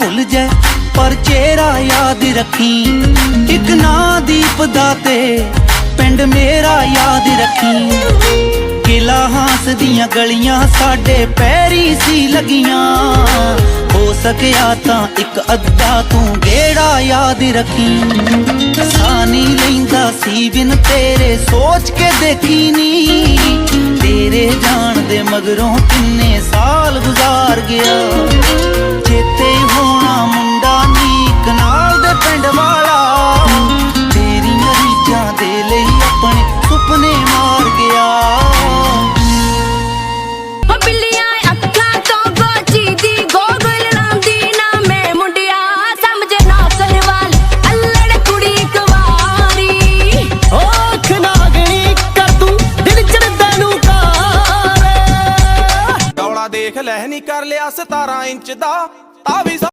ਭੁੱਲ ਜੈ ਪਰ ਚਿਹਰਾ ਯਾਦ ਰੱਖੀ। ਇੱਕ ਨਾ ਦੀਪ ਦਾ ਤੇ ਪਿੰਡ ਮੇਰਾ ਯਾਦ ਰੱਖੀ। ਕਿਲਾ ਹਾਂਸ ਦੀਆਂ ਗਲੀਆਂ ਸਾਡੇ ਪੈਰੀ ਸੀ ਲਗੀਆਂ। ਹੋ ਸਕਿਆ ਤਾਂ ਇੱਕ ਅੱਧਾ ਤੂੰ ਗੇੜਾ ਯਾਦ ਰੱਖੀ। ਸਾਨੀ ਲੈਂਦਾ ਸੀ ਬਿਨ ਤੇਰੇ ਸੋਚ ਕੇ ਦੇਖੀ ਨੀ। ਤੇਰੇ ਜਾਣ ਦੇ ਮਗਰੋਂ ਕਿੰਨੇ ਸਾਲ ਗੁਜ਼ਾਰ ਗਿਆ। ਦੇਖ ਲੈ ਨਹੀਂ ਕਰ ਲਿਆ 17 ਇੰਚ ਦਾ ਤਾਂ ਵੀ